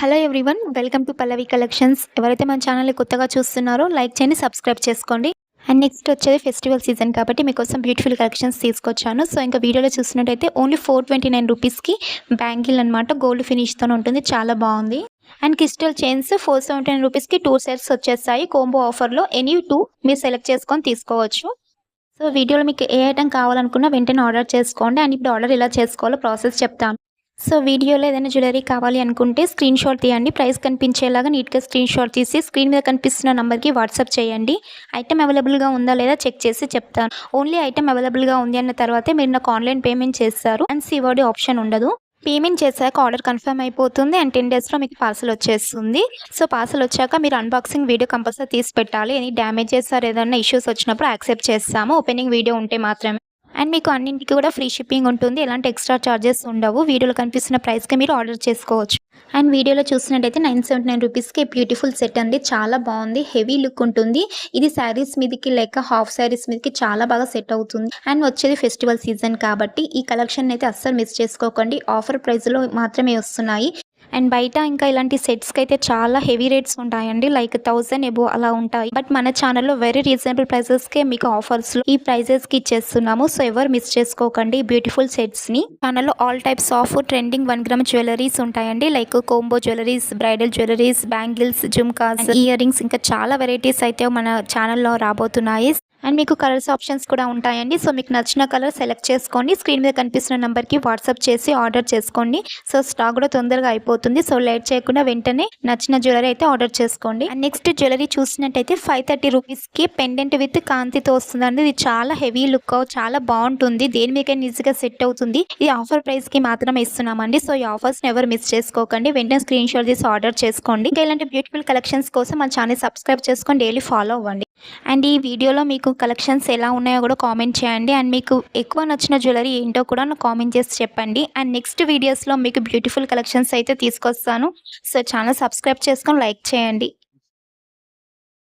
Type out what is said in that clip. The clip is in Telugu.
Hello everyone welcome to Pallavi collections. ఎవరైతే మన ఛానల్ని కొత్తగా చూస్తున్నారో లైక్ చేయండి సబ్స్క్రైబ్ చేసుకోండి. అండ్ నెక్స్ట్ వచ్చేది ఫెస్టివల్ సీజన్ కాబట్టి మీకోసం బ్యూటిఫుల్ కలెక్షన్స్ తీసుకొచ్చాను. సో ఇంకా వీడియోలో చూసినట్టయితే ఓన్లీ ఫోర్ ట్వంటీ నైన్ రూపీస్కి బ్యాంగిల్ అనమాట గోల్డ్ ఫినిష్తో ఉంటుంది చాలా బాగుంది. And crystal chains four seventy nine రూపీస్కి టూ సెట్స్ వచ్చేస్తాయి. కోంబో ఆఫర్లో ఎనీ టూ మీరు సెలెక్ట్ చేసుకొని తీసుకోవచ్చు. సో వీడియోలో మీకు ఏ ఐటమ్ కావాలనుకున్నా వెంటనే ఆర్డర్ చేసుకోండి. అండ్ ఇప్పుడు ఆర్డర్ ఎలా చేసుకోవాలో ప్రాసెస్ చెప్తాను. సో వీడియోలో ఏదైనా జ్యువెలరీ కావాలి అనుకుంటే స్క్రీన్ షాట్ తీయండి. ప్రైస్ కనిపించేలాగా నీట్గా స్క్రీన్ షాట్ తీసి స్క్రీన్ మీద కనిపిస్తున్న నెంబర్కి వాట్సాప్ చేయండి. ఐటమ్ అవైలబుల్గా ఉందా లేదా చెక్ చేసి చెప్తాను. ఓన్లీ ఐటమ్ అవైలబుల్గా ఉంది అన్న తర్వాతే మీరు నాకు ఆన్లైన్ పేమెంట్ చేస్తారు. అండ్ సివోడి ఆప్షన్ ఉండదు. పేమెంట్ చేశాక ఆర్డర్ కన్ఫర్మ్ అయిపోతుంది అండ్ టెన్ డేస్లో మీకు పార్సల్ వచ్చేస్తుంది. సో పార్సల్ వచ్చాక మీరు అన్బాక్సింగ్ వీడియో కంపల్సరీ తీసి పెట్టాలి. ఎనీ డ్యామేజెస్ ఆర్ ఏదైనా ఇష్యూస్ వచ్చినప్పుడు యాక్సెప్ట్ చేస్తాము. ఓపెనింగ్ వీడియో ఉంటే మాత్రమే. అండ్ మీకు అన్నింటికి కూడా ఫ్రీ షిప్పింగ్ ఉంటుంది. ఎలాంటి ఎక్స్ట్రా ఛార్జెస్ ఉండవు. వీడియోలో కనిపిస్తున్న ప్రైస్కి మీరు ఆర్డర్ చేసుకోవచ్చు. అండ్ వీడియోలో చూసినట్టయితే నైన్ సెవెంటీ నైన్ రూపీస్కి బ్యూటిఫుల్ సెట్ అండి. చాలా బాగుంది. హెవీ లుక్ ఉంటుంది. ఇది శారీస్ మీదకి లేక హాఫ్ శారీస్ మీదకి చాలా బాగా సెట్ అవుతుంది. అండ్ వచ్చేది ఫెస్టివల్ సీజన్ కాబట్టి ఈ కలెక్షన్ అయితే అస్సలు మిస్ చేసుకోకండి. ఆఫర్ ప్రైస్లో మాత్రమే వస్తున్నాయి. అండ్ బయట ఇంకా ఇలాంటి సెట్స్కి అయితే చాలా హెవీ రేట్స్ ఉంటాయండి. లైక్ థౌసండ్ ఎబో అలా ఉంటాయి. బట్ మన ఛానల్లో వెరీ రీజనబుల్ ప్రైసెస్కే మీకు ఆఫర్స్లో ఈ ప్రైజెస్కి ఇచ్చేస్తున్నాము. సో ఎవరు మిస్ చేసుకోకండి బ్యూటిఫుల్ సెట్స్ని ఛానల్లో all types of trending one gram jewelleries ఉంటాయండి. Like combo jewelleries bridal jewelleries bangles jhumkas earrings ఇంకా చాలా వెరైటీస్ అయితే మన ఛానల్లో రాబోతున్నాయి. అండ్ మీకు కలర్స్ ఆప్షన్స్ కూడా ఉంటాయండి. సో మీకు నచ్చిన కలర్ సెలెక్ట్ చేసుకోండి. స్క్రీన్ మీద కనిపిస్తున్న నెంబర్కి వాట్సాప్ చేసి ఆర్డర్ చేసుకోండి. సో స్టాక్ కూడా తొందరగా అయిపోతుంది. సో లేట్ చేయకుండా వెంటనే నచ్చిన జ్యువెలరీ అయితే ఆర్డర్ చేసుకోండి. అండ్ నెక్స్ట్ జ్యువెలరీ చూసినట్టయితే ఫైవ్ థర్టీ రూపీస్కి పెండెంట్ విత్ కాంతితో వస్తుందండి. ఇది చాలా హెవీ లుక్ చాలా బాగుంటుంది. దేని మీకైనా ఈజీగా సెట్ అవుతుంది. ఇది ఆఫర్ ప్రైస్కి మాత్రమే ఇస్తున్నామండి. సో ఈ ఆఫర్స్ని ఎవరు మిస్ చేసుకోకండి. వెంటనే స్క్రీన్ షాట్ తీసి ఆర్డర్ చేసుకోండి. ఇంకా ఇలాంటి బ్యూటిఫుల్ కలెక్షన్స్ కోసం మన ఛానల్ సబ్స్క్రైబ్ చేసుకొని డైలీ ఫాలో అవ్వండి. అండ్ ఈ వీడియోలో మీకు కలెక్షన్స్ ఎలా ఉన్నాయో కూడా కామెంట్ చేయండి. అండ్ మీకు ఎక్కువ నచ్చిన జ్యువెలరీ ఏంటో కూడా నాకు కామెంట్ చేసి చెప్పండి. అండ్ నెక్స్ట్ వీడియోస్లో మీకు బ్యూటిఫుల్ కలెక్షన్స్ అయితే తీసుకొస్తాను. సో ఛానల్ సబ్స్క్రైబ్ చేసుకొని లైక్ చేయండి.